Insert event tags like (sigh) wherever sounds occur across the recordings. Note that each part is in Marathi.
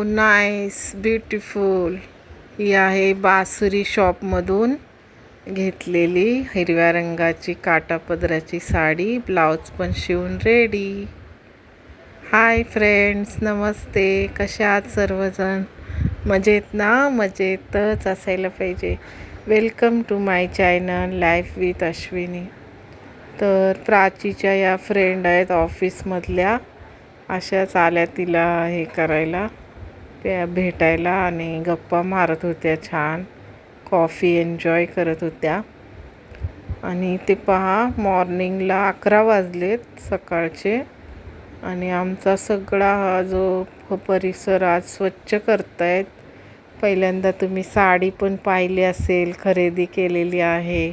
वाव नाईस ब्युटिफुल ही आहे बासुरी शॉपमधून घेतलेली हिरव्या रंगाची काटापदराची साडी. ब्लाऊज पण शिवून रेडी हाय फ्रेंड्स नमस्ते. कशा आहात सर्वजण? मजेत ना? मजेतच असायला पाहिजे. Welcome to my channel life with Ashwini तर प्राचीच्या या फ्रेंड आहेत ऑफिसमधल्या अशाच आल्या तिला हे करायला. त्या भेटायला आणि गप्पा मारत होत्या छान. कॉफी एन्जॉय करत होत्या. आणि ते पहा मॉर्निंगला अकरा वाजलेत सकाळचे. आणि आमचा सगळा हा जो परिसर आज स्वच्छ करतायत. पहिल्यांदा तुम्ही साडी पण पाहिली असेल खरेदी केलेली आहे.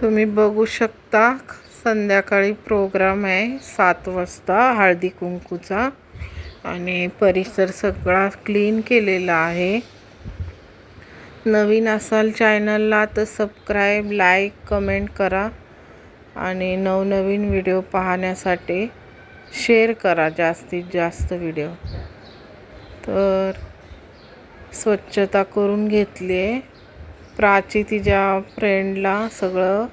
तुम्ही बघू शकता संध्याकाळी प्रोग्राम आहे सात वाजता हळदी कुंकूचा. आणि परिसर सगळा क्लीन केलेला आहे. नवीन असाल चॅनलला तर सबस्क्राईब लाईक कमेंट करा आणि नवनवीन व्हिडिओ पाहण्यासाठी शेअर करा जास्तीत जास्त व्हिडिओ तर स्वच्छता करून घेतली आहे. प्राची तिच्या फ्रेंडला सगळं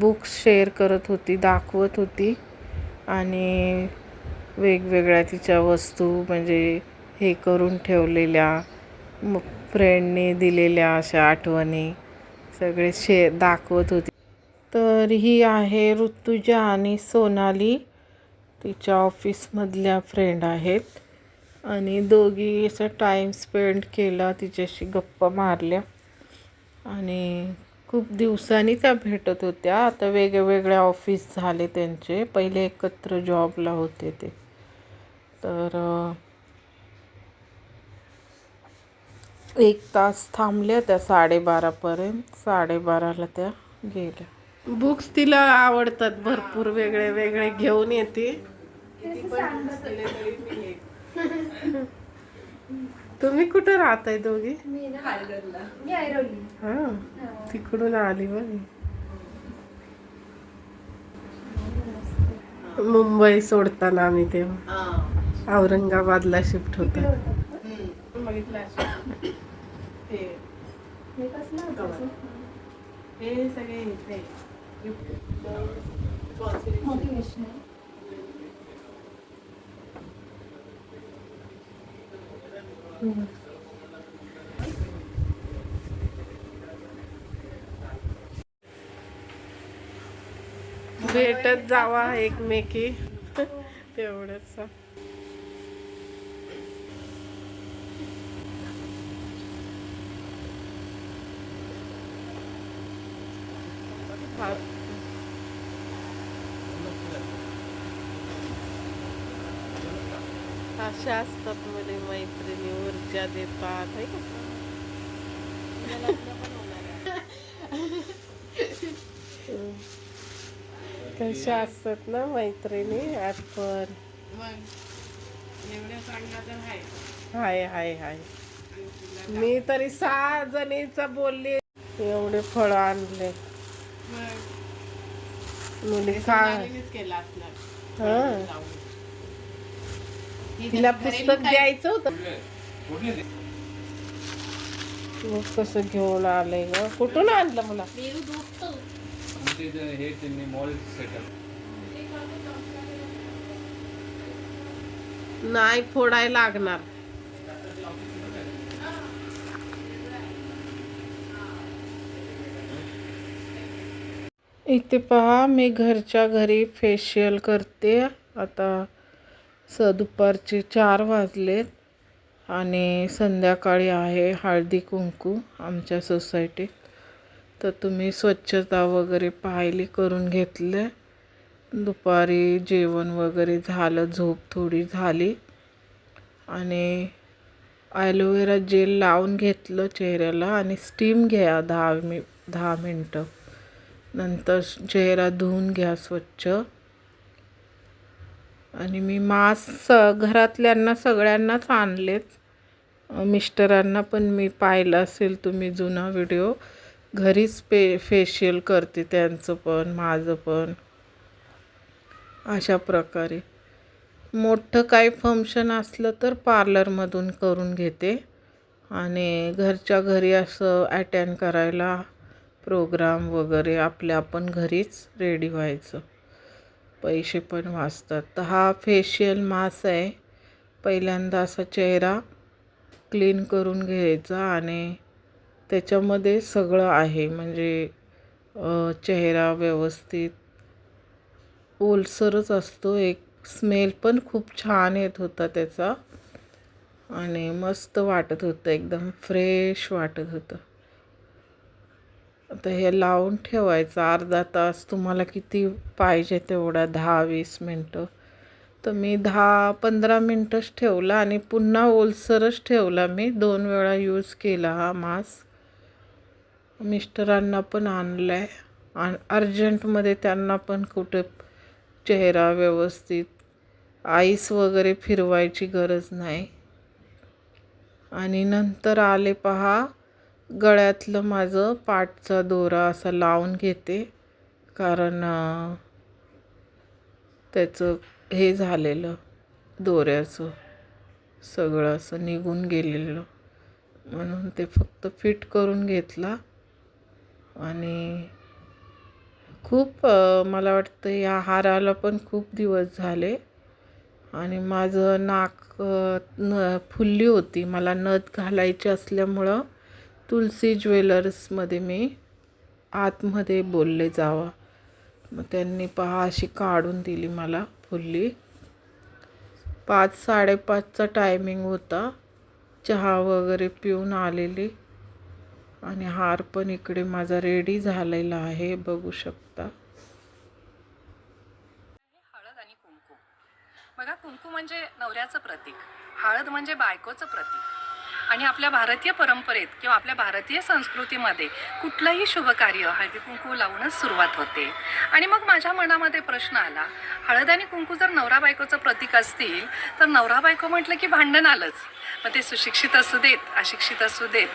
बुक्स शेअर करत होती दाखवत होती आणि वेगवेगळ्या तिच्या वस्तू म्हणजे हे करून ठेवलेल्या मग फ्रेंडने दिलेल्या अशा आठवणी सगळे शे दाखवत होती. तर ही आहे ऋतुजा आणि सोनाली. तिच्या ऑफिसमधल्या फ्रेंड आहेत. आणि दोघी असं टाईम स्पेंड केला तिच्याशी गप्पा मारल्या. आणि खूप दिवसांनी त्या भेटत होत्या. आता वेगवेगळ्या ऑफिस झाले त्यांचे. पहिले एकत्र जॉबला होते ते. तर एक तास थांबल्या त्या साडेबारापर्यंत. साडेबाराला त्या गेल्या. बुक्स तिला आवडतात भरपूर वेगळे वेगळे घेऊन येते. तुम्ही कुठं राहताय दोघी? मी ना मी ऐरोली हा तिकडून आली बघ मुंबई सोडताना आम्ही तेव्हा औरंगाबादला शिफ्ट होतो. हे कसलं होतं? भेटत जावा एकमेकी. तेवढंच अशा असतात मध्ये मैत्रिणी ऊर्जा देतात है का? हम्म. कशा असतात ना मैत्रिणी? ॲपवर हाय. हाय हाय मी तरी सहा जणीचा बोलली. एवढे फळ आणले. मुली हा. तिला पुस्तक द्यायचं होतं. मग कसं घेऊन आलंय ग? कुठून आणलं मला? ते हे त्यांनी मॉल सेटअप नाही फोडायला लागणार. इथे पहा मी घरच्या घरी फेशियल करते. आता स दुपारचे चार वाजलेत आणि संध्याकाळी आहे हळदी कुंकू आमच्या सोसायटीत तर तुम्ही स्वच्छता वगैरे पाहिली करून घेतले. दुपारी जेवण वगैरे झालं झोप थोडी झाली. आणि ॲलोवेरा जेल लावून घेतलं चेहऱ्याला आणि स्टीम घ्या दहा मि दहा मिनटं. नंतर चेहरा धुवून घ्या स्वच्छ. आणि मी मास्क घरातल्यांना सगळ्यांनाच आणलेत. मिस्टरांना पण मी पाहिलं असेल तुम्ही जुना व्हिडिओ. घरीच पे फेशियल करते त्यांचं पण माझं पण. अशा प्रकारे. मोठं काही फंक्शन असलं तर पार्लरमधून करून घेते. आणि घरच्या घरी असं अटेंड करायला प्रोग्राम वगैरे आपल्या आपण घरीच रेडी व्हायचं. पैसे पण वाचतात. तर हा फेशियल मास आहे. पहिल्यांदा असा चेहरा क्लीन करून घ्यायचा आणि त्याच्यामध्ये सगळं आहे. म्हणजे चेहरा व्यवस्थित ओलसरच असतो. एक स्मेल पण खूप छान येत होता त्याचा. आणि मस्त वाटत होतं. एकदम फ्रेश वाटत होतं. आता हे लावून ठेवायचं. अर्धा तास तुम्हाला किती पाहिजे तेवढा दहा वीस मिनटं. तर मी दहा पंधरा मिनटंच ठेवला आणि पुन्हा ओलसरच ठेवला मी. दोन वेळा यूज केला हा मास्क मिस्टरांना पण आणलं आहे आणि अर्जंटमध्ये त्यांना पण कुठे चेहरा व्यवस्थित आईस वगैरे फिरवायची गरज नाही. आणि नंतर आले पहा गळ्यातलं माझं पाठचा दोरा असा लावून घेते. कारण त्याचं हे झालेलं दोऱ्याचं सगळं असं निघून गेलेलं. म्हणून ते फक्त फिट करून घेतला. आणि खूप मला वाटतं या हाराला पण खूप दिवस झाले. आणि माझं नाक न फुलली होती. मला नथ घालायची असल्यामुळं तुलसी ज्वेलर्समध्ये मी आतमध्ये बोलले जावा. मग त्यांनी पहा अशी काढून दिली मला फुल्ली. पाच साडेपाचचा टायमिंग होता. चहा वगैरे पिऊन आलेली. आणि हार पण इकडे माझा रेडी झालेला आहे बघू शकता. हळद आणि कुंकू. बघा कुंकू म्हणजे नवऱ्याचं प्रतीक हळद म्हणजे बायकोचं प्रतीक. आणि आपल्या भारतीय परंपरेत किंवा आपल्या भारतीय संस्कृतीमध्ये कुठलंही शुभ कार्य हळदी कुंकू लावूनच सुरुवात होते. आणि मग माझ्या मनामध्ये प्रश्न आला हळद आणि कुंकू जर नवरा बायकोचं प्रतीक असतील तर नवरा बायको म्हटलं की भांडण आलंच. मग ते सुशिक्षित असू देत अशिक्षित असू देत.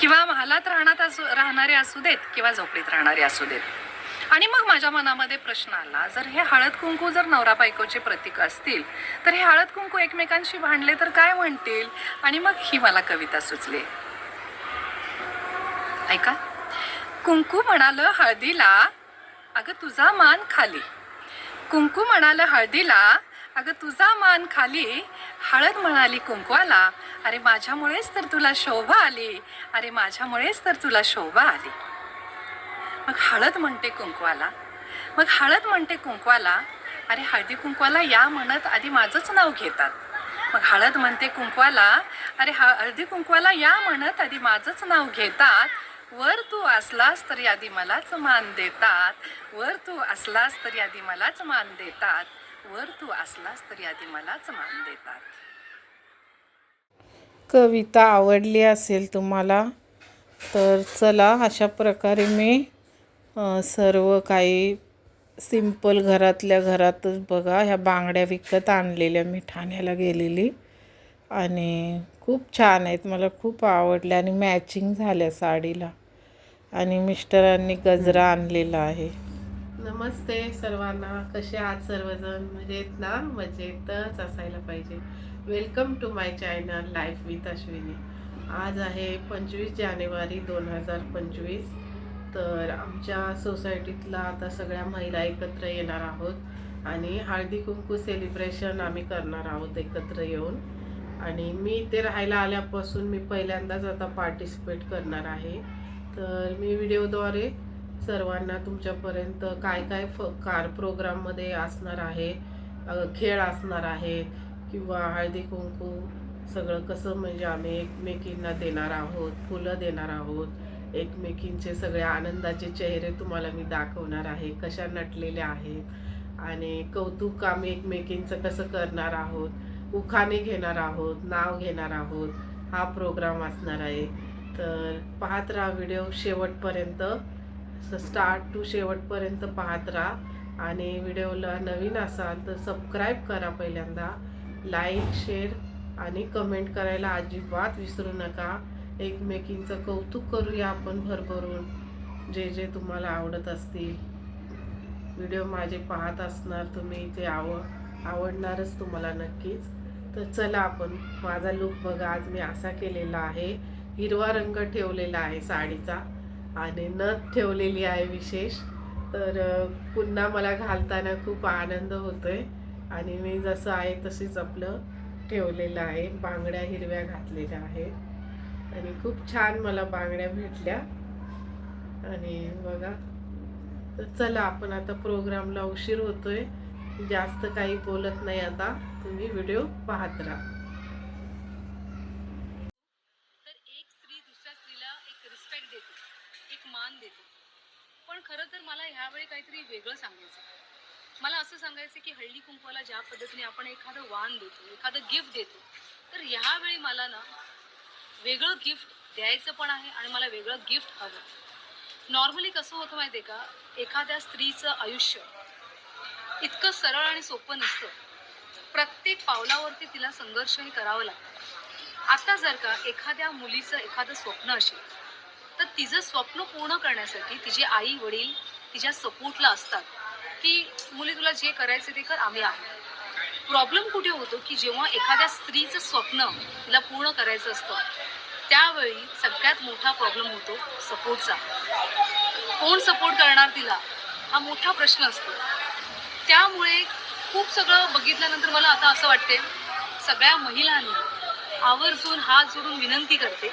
किंवा महालात राहणार असू राहणारे असू देत किंवा झोपडीत राहणारे असू देत. आणि मग माझ्या मनामध्ये प्रश्न आला जर हे हळद कुंकू जर नवरा बायकोचे प्रतीक असतील तर हे हळद कुंकू एकमेकांशी भांडले तर काय म्हणतील? आणि मग ही मला कविता सुचली. ऐका कुंकू म्हणालं हळदीला अगं तुझा मान खाली. कुंकू म्हणालं हळदीला अगं तुझा मान खाली हळद म्हणाली कुंकवाला. अरे माझ्यामुळेच तर तुला शोभा आली. अरे माझ्यामुळेच तर तुला शोभा आली. मग हळद म्हणते कुंकवाला. मग हळद म्हणते कुंकवाला अरे हळदी कुंकवाला या म्हणत आधी माझंच नाव घेतात. मग हळद म्हणते कुंकवाला अरे हळदी कुंकवाला या म्हणत आधी माझंच नाव घेतात. वर तू असलास तरी आधी मलाच मान देतात. वर तू असलास तरी आधी मलाच मान देतात. वर तू असलास तरी आधी मलाच मान देतात. कविता आवडली असेल तुम्हाला तर चला अशा प्रकारे मी सर्व काही सिंपल घरातल्या घरातच बघा ह्या बांगड्या विकत आणलेल्या मी ठाण्याला गेलेली. आणि खूप छान आहेत मला खूप आवडल्या आणि मॅचिंग झाल्या साडीला. आणि मिस्टरांनी गजरा आणलेला आहे. नमस्ते सर्वांना. कसे आहात सर्वजण? मजेत ना? मजेतच असायला पाहिजे. Welcome to my channel life with Ashwini आज आहे पंचवीस जानेवारी दोन हजार पंचवीस. तर आमच्या सोसायटीतला आता सगळ्या महिला एकत्र येणार आहोत. आणि हळदी कुंकू सेलिब्रेशन आम्ही करणार आहोत एकत्र येऊन. आणि मी इथे राहायला आल्यापासून मी पहिल्यांदाच आता पार्टिसिपेट करणार आहे. तर मी व्हिडिओद्वारे सर्वांना तुमच्यापर्यंत काय काय फ कार प्रोग्राममध्ये असणार आहे खेळ असणार आहे किंवा हळदी कुंकू सगळं कसं म्हणजे आम्ही एकमेकींना देणार आहोत फुलं देणार आहोत एकमेकींचे सगळे आनंदाचे चेहरे तुम्हाला मी दाखवणार आहे कशा नटलेल्या आहेत आणि कौतुक आम्ही एकमेकींचं कसं करणार आहोत उखाणे घेणार आहोत नाव घेणार आहोत हा प्रोग्राम असणार आहे. तर पाहत राहा व्हिडिओ शेवटपर्यंत. स्टार्ट टू शेवटपर्यंत पाहत राहा. आणि व्हिडिओला नवीन असाल तर सबस्क्राईब करा पहिल्यांदा. लाईक शेअर आणि कमेंट करायला अजिबात विसरू नका. एकमेकींचं कौतुक करूया आपण भरभरून. जे जे तुम्हाला आवडत असतील. व्हिडिओ माझे पाहत असणार तुम्ही ते आव आवडणारच तुम्हाला नक्कीच. तर चला आपण माझा लुक बघा. आज मी असा केलेला आहे. हिरवा रंग ठेवलेला आहे साडीचा. आणि नथ ठेवलेली आहे विशेष. तर पुन्हा मला घालताना खूप आनंद होतोय. आणि मी जसं आहे तशीच आपलं ठेवलेलं आहे. बांगड्या हिरव्या घातलेल्या आहेत. आणि खूप छान मला बांगड्या भेटल्या. आणि बघा तर चला आपण आता प्रोग्रामला उशीर होतोय. जास्त काही बोलत नाही आता. तुम्ही व्हिडिओ पाहत राहा तर एक स्त्री दुसऱ्या स्त्रीला एक रिस्पेक्ट देते एक मान देते. पण खरं तर मला ह्यावेळी काहीतरी वेगळं सांगायचं मला असं सांगायचं की हळदी कुंकवाला ज्या पद्धतीने आपण एखादं वाण देतो एखादं गिफ्ट देतो तर ह्यावेळी मला ना वेगळं गिफ्ट द्यायचं पण आहे आणि मला वेगळं गिफ्ट हवं. नॉर्मली कसं होतं माहिती आहे का? एखाद्या स्त्रीचं आयुष्य इतकं सरळ आणि सोपं नसतं. प्रत्येक पावलावरती तिला संघर्षही करावं लागतं. आता जर का एखाद्या मुलीचं एखादं स्वप्न असेल तर तिचं स्वप्न पूर्ण करण्यासाठी तिचे आई वडील तिच्या सपोर्टला असतात की मुली तुला जे करायचं ते कर आम्ही आहे. प्रॉब्लेम कुठे होतो की जेव्हा एखाद्या स्त्रीचं स्वप्न तिला पूर्ण करायचं असतं त्यावेळी सगळ्यात मोठा प्रॉब्लेम होतो सपोर्टचा. कोण सपोर्ट करणार तिला? हा मोठा प्रश्न असतो. त्यामुळे खूप सगळं बघितल्यानंतर मला आता असं वाटते सगळ्या महिलांनी आवर्जून हात जोडून विनंती करते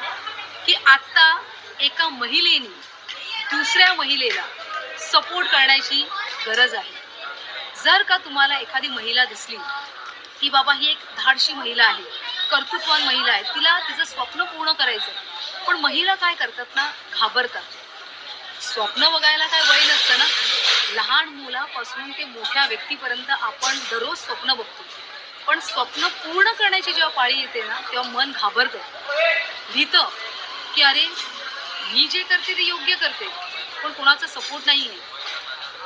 की आत्ता एका महिलेने दुसऱ्या महिलेला सपोर्ट करण्याची गरज आहे. जर का तुम्हाला एखादी महिला दिसली की बाबा ही एक धाडशी महिला आहे कर्तृत्वान महिला आहे तिला तिचं स्वप्न पूर्ण करायचं आहे. पण महिला काय करतात ना घाबरतात. स्वप्न बघायला काय वय नसतं ना. लहान मुलापासून ते मोठ्या व्यक्तीपर्यंत आपण दररोज स्वप्न बघतो. पण स्वप्न पूर्ण करण्याची जेव्हा पाळी येते ना तेव्हा मन घाबरतं. भीतं की अरे मी जे करते ते योग्य करते पण कोणाचा सपोर्ट नाही आहे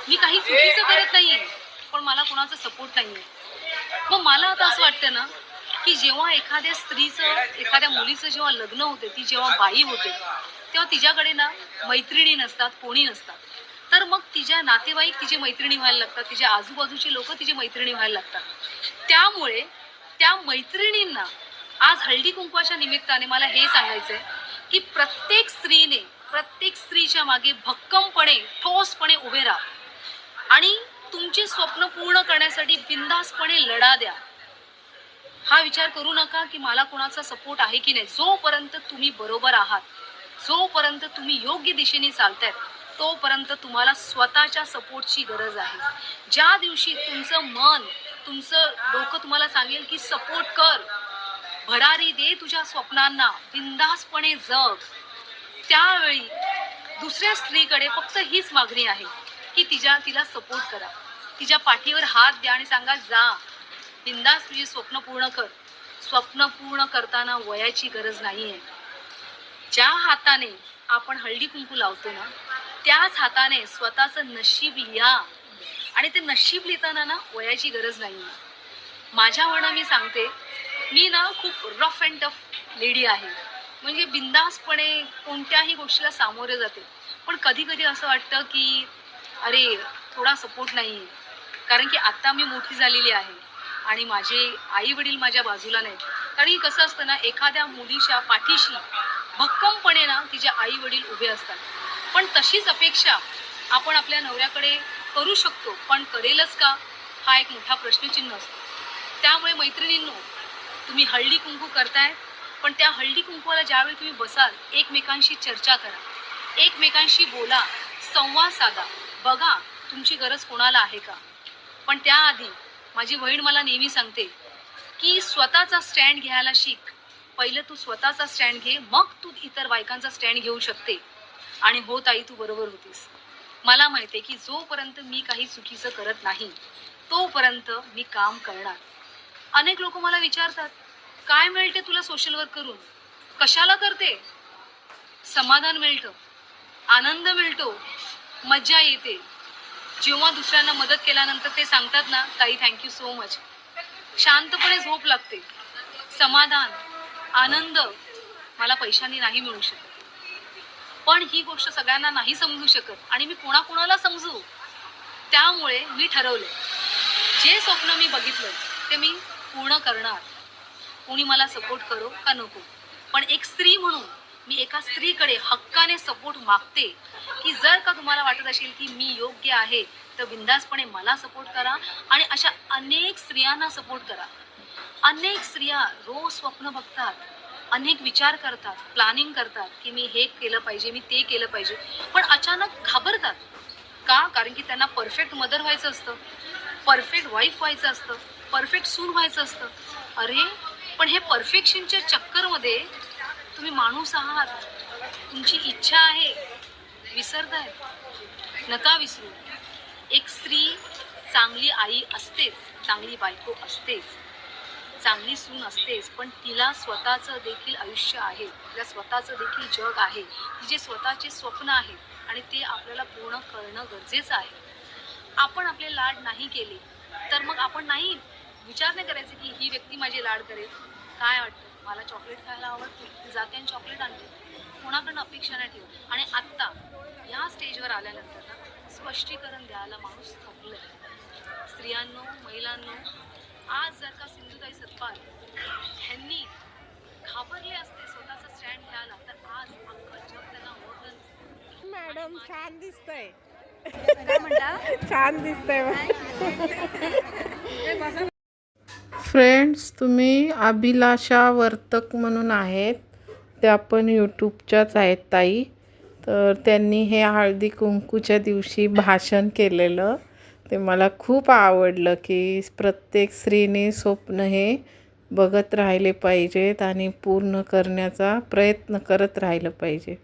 मी काही चुकीचं करत नाही आहे पण मला कोणाचा सपोर्ट नाही आहे मग मला आता असं वाटतं ना की जेव्हा एखाद्या स्त्रीचं एखाद्या मुलीचं जेव्हा लग्न होते ती जेव्हा बाई होते तेव्हा तिच्याकडे ना मैत्रिणी नसतात कोणी नसतात. तर मग तिच्या नातेवाईक तिची मैत्रिणी व्हायला लागतात तिच्या आजूबाजूचे लोक तिची मैत्रिणी व्हायला लागतात. त्यामुळे त्या मैत्रिणींना आज हळदी कुंकवाच्या निमित्ताने मला हे सांगायचं आहे की प्रत्येक स्त्रीने प्रत्येक स्त्रीच्या मागे भक्कमपणे ठोसपणे उभे राहा. आणि तुमचे स्वप्न पूर्ण करण्यासाठी बिंदासपणे लढा द्या. हा विचार करू नका की मला कोणाचा सपोर्ट आहे की नाही. जोपर्यंत तुम्ही बरोबर आहात जोपर्यंत तुम्ही योग्य दिशेने चालतायत तोपर्यंत तुम्हाला स्वतःच्या सपोर्टची गरज आहे. ज्या दिवशी तुमचं मन तुमचं डोकं तुम्हाला सांगेल की सपोर्ट कर भरारी दे तुझ्या स्वप्नांना बिंदासपणे जग. त्यावेळी दुसऱ्या स्त्रीकडे फक्त हीच मागणी आहे की तिच्या तिला सपोर्ट करा. तिच्या पाठीवर हात द्या आणि सांगा जा. बिंदास तुझी स्वप्न पूर्ण कर. स्वप्न पूर्ण करताना वयाची गरज नाही आहे ज्या हाताने आपण हळदी कुंकू लावतो ना त्याच हाताने स्वतःचं नशीब लिहा. आणि ते नशीब लिहिताना ना वयाची गरज नाही आहे माझ्या म्हणा मी सांगते मी ना खूप रफ अँड टफ लेडी आहे. म्हणजे बिंदासपणे कोणत्याही गोष्टीला सामोरे जाते. पण कधी कधी असं वाटतं की अरे थोडा सपोर्ट नाही. आहे कारण की आत्ता मी मोठी झालेली आहे. आणि माझे आई वडील माझ्या बाजूला नाहीत. कारण की कसं असतं ना एखाद्या मुलीच्या पाठीशी भक्कमपणे ना तिचे आई वडील उभे असतात. पण तशीच अपेक्षा आपण आपल्या नवऱ्याकडे करू शकतो. पण करेलच का? हा एक मोठा प्रश्नचिन्ह असतो. त्यामुळे मैत्रिणींनो तुम्ही हळदी कुंकू करताय पण त्या हळदी कुंकूला ज्यावेळी तुम्ही बसाल एकमेकांशी चर्चा करा. एकमेकांशी बोला संवाद साधा. बघा तुमची गरज कोणाला आहे का? पण त्याआधी माझी बहीण मला नेहमी सांगते की स्वतःचा स्टँड घ्यायला शिक. पहिलं तू स्वतःचा स्टँड घे मग तू इतर बायकांचा स्टँड घेऊ शकते. आणि हो ताई तू बरोबर होतीस. मला माहिती आहे की जोपर्यंत मी काही चुकीचं करत नाही तोपर्यंत मी काम करणार. अनेक लोक मला विचारतात काय मिळते तुला सोशल वर्क करून? कशाला करते? समाधान मिळतं आनंद मिळतो मज्जा येते. जेव्हा दुसऱ्यांना मदत केल्यानंतर ते सांगतात ना ताई थँक्यू सो मच शांतपणे झोप लागते. समाधान आनंद मला पैशांनी नाही मिळू शकत. पण ही गोष्ट सगळ्यांना नाही समजू शकत आणि मी कोणाकोणाला समजू? त्यामुळे मी ठरवलं. जे स्वप्न मी बघितलं ते मी पूर्ण करणार. कोणी मला सपोर्ट करो का नको? पण एक स्त्री म्हणून मी एका स्त्रीकडे हक्काने सपोर्ट मागते की जर का तुम्हाला वाटत असेल की मी योग्य आहे तर बिंदासपणे मला सपोर्ट करा आणि अशा अनेक स्त्रियांना सपोर्ट करा. अनेक स्त्रिया रोज स्वप्न बघतात अनेक विचार करतात प्लॅनिंग करतात की मी हे केलं पाहिजे मी ते केलं पाहिजे पण अचानक घाबरतात. का? कारण की त्यांना परफेक्ट मदर व्हायचं असतं परफेक्ट वाईफ व्हायचं असतं. परफेक्ट सून व्हायचं असतं. अरे पण हे परफेक्शनच्या चक्करमध्ये तुम्ही माणूस आहात. तुमची इच्छा आहे. विसरताय. नका विसरू. एक स्त्री चांगली आई असतेच चांगली बायको असतेच चांगली सून असतेच पण तिला स्वतःचं देखील आयुष्य आहे. तिला स्वतःचं देखील जग आहे. तिचे स्वतःचे स्वप्न आहेत आणि ते आपल्याला पूर्ण करणं गरजेचं आहे. आपण आपले लाड नाही केले तर मग आपण नाही? विचार नाही करायचे की ही व्यक्ती माझे लाड करेल. काय वाटतं? मला चॉकलेट खायला आवडते. जाते आणि चॉकलेट आणते. कोणाकडनं अपेक्षा नाही ठेवत. आणि आत्ता ह्या स्टेजवर आल्यानंतर ना स्पष्टीकरण द्यायला माणूस थकलं स्त्रियांनो महिलांनो आज जर का सिंधुताई सत्पाल ह्यांनी घाबरले असते स्वतःचा स्टँड घ्यायला तर आज अख्खं जग त्यांना ओळखलं. मॅडम छान दिसतंय. काय म्हणता? छान दिसतंय. (laughs) फ्रेंड्स तुम्ही अभिलाषा वर्तक म्हणून आहेत. त्या पण यूट्यूबच्याच आहेत ताई. तर त्यांनी हे हळदी कुंकूच्या दिवशी भाषण केलेलं. ते मला खूप आवडलं की प्रत्येक स्त्रीने स्वप्न हे बघत राहिले पाहिजेत आणि पूर्ण करण्याचा प्रयत्न करत राहिलं पाहिजे.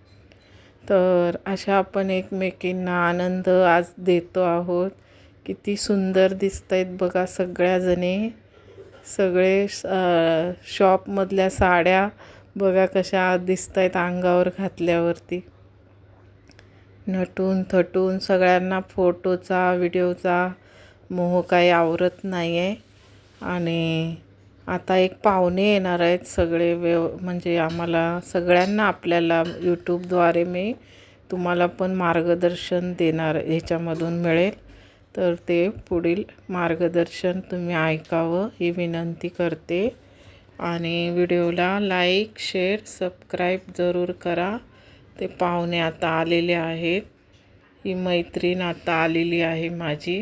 तर अशा आपण एकमेकींना आनंद आज देतो आहोत. किती सुंदर दिसत आहेत बघा सगळ्याजणी. सगळे शॉपमधल्या साड्या बघा कशा दिसत आहेत अंगावर घातल्यावरती. नटून थटून सगळ्यांना फोटोचा व्हिडिओचा मोह काही आवरत नाही आहे आणि आता एक पाहुणे येणार आहेत सगळे व्यव म्हणजे आम्हाला सगळ्यांना आपल्याला यूट्यूबद्वारे मी तुम्हाला पण मार्गदर्शन देणार ह्याच्यामधून मिळेल. तर ते पुढील मार्गदर्शन तुम्ही ऐकावं ही विनंती करते. आणि व्हिडिओला लाईक शेअर सबस्क्राईब जरूर करा. ते पाहुणे आता आलेले आहेत. ही मैत्रीण आता आलेली आहे माझी.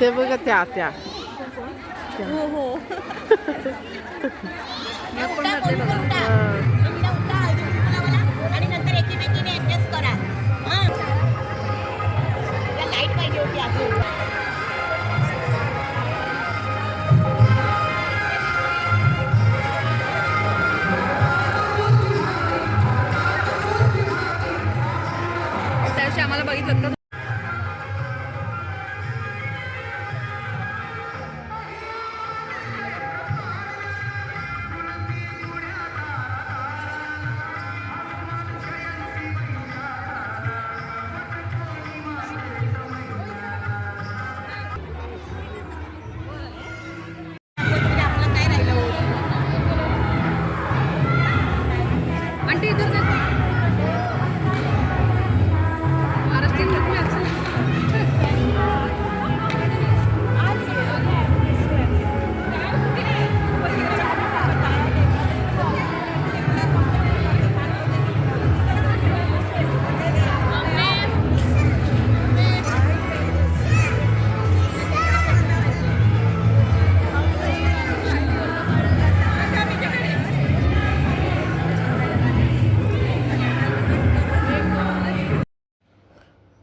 ते बघा त्या त्या. (laughs) आणि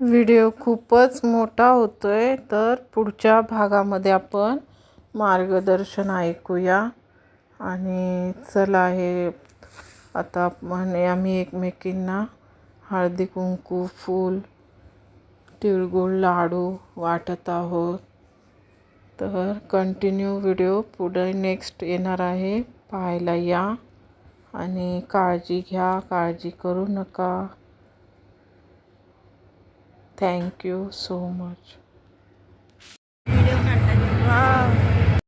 व्हिडिओ खूपच मोठा होतो आहे तर पुढच्या भागामध्ये आपण मार्गदर्शन ऐकूया. आणि चला हे आता म्हणे आम्ही एकमेकींना हळदी कुंकू फूल तिळगुळ लाडू वाटत आहोत. तर कंटिन्यू व्हिडिओ पुढे नेक्स्ट येणार आहे. पाहायला या. आणि काळजी घ्या काळजी करू नका. थँक्यू सो मच व्हिडिओ काढतात वा